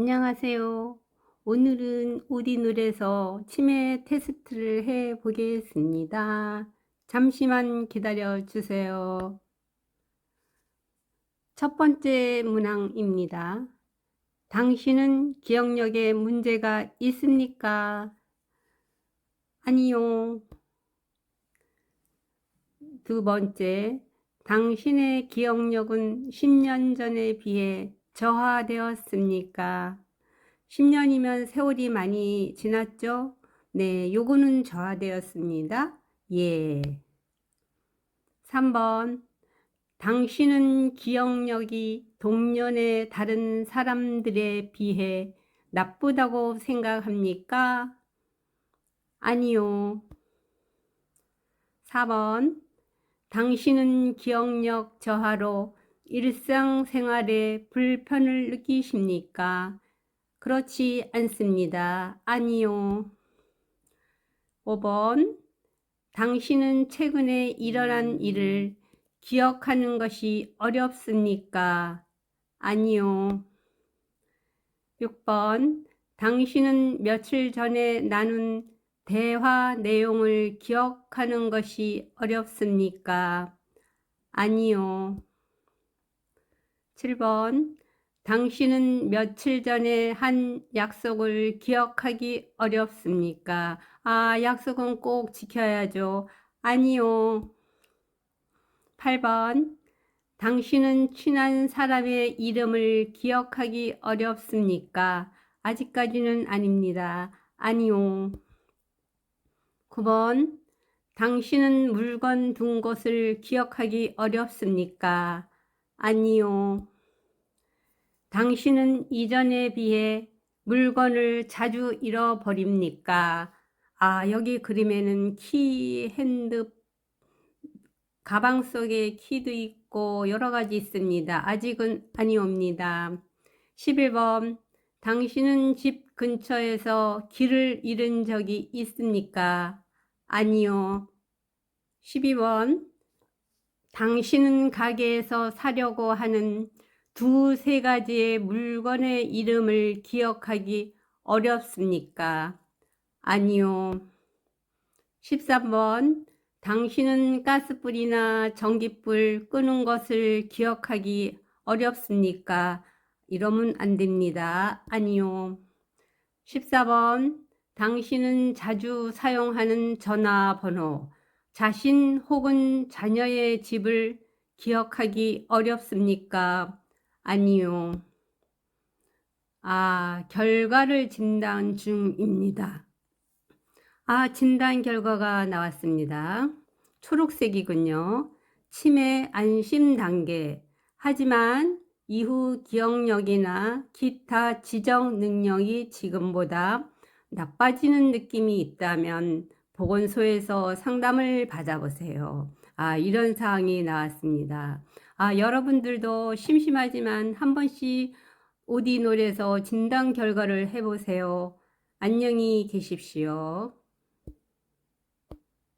안녕하세요. 오늘은 오디놀에서 치매 테스트를 해 보겠습니다. 잠시만 기다려 주세요. 첫 번째 문항입니다. 당신은 기억력에 문제가 있습니까? 아니요. 두 번째, 당신의 기억력은 10년 전에 비해 저하되었습니까? 10년이면 세월이 많이 지났죠? 네, 요거는 저하되었습니다. 예. 3번. 당신은 기억력이 동년의 다른 사람들에 비해 나쁘다고 생각합니까? 아니요. 4번. 당신은 기억력 저하로 일상생활에 불편을 느끼십니까? 그렇지 않습니다. 아니요. 5번. 당신은 최근에 일어난 일을 기억하는 것이 어렵습니까? 아니요. 6번. 당신은 며칠 전에 나눈 대화 내용을 기억하는 것이 어렵습니까? 아니요. 7번. 당신은 며칠 전에 한 약속을 기억하기 어렵습니까? 아, 약속은 꼭 지켜야죠. 아니요. 8번. 당신은 친한 사람의 이름을 기억하기 어렵습니까? 아직까지는 아닙니다. 아니요. 9번. 당신은 물건 둔 곳을 기억하기 어렵습니까? 아니요. 당신은 이전에 비해 물건을 자주 잃어버립니까? 아, 여기 그림에는 키, 핸드, 가방 속에 키도 있고 여러 가지 있습니다. 아직은 아니옵니다. 11번. 당신은 집 근처에서 길을 잃은 적이 있습니까? 아니요. 12번. 당신은 가게에서 사려고 하는 두 세 가지의 물건의 이름을 기억하기 어렵습니까? 아니요. 13번. 당신은 가스불이나 전기불 끄는 것을 기억하기 어렵습니까? 이러면 안 됩니다. 아니요. 14번. 당신은 자주 사용하는 전화번호, 자신 혹은 자녀의 집을 기억하기 어렵습니까? 아니요. 아, 결과를 진단 중입니다. 아, 진단 결과가 나왔습니다. 초록색이군요. 치매 안심 단계. 하지만 이후 기억력이나 기타 지적 능력이 지금보다 나빠지는 느낌이 있다면 보건소에서 상담을 받아보세요. 아, 이런 사항이 나왔습니다. 아, 여러분들도 심심하지만 한 번씩 오디놀에서 진단 결과를 해보세요. 안녕히 계십시오.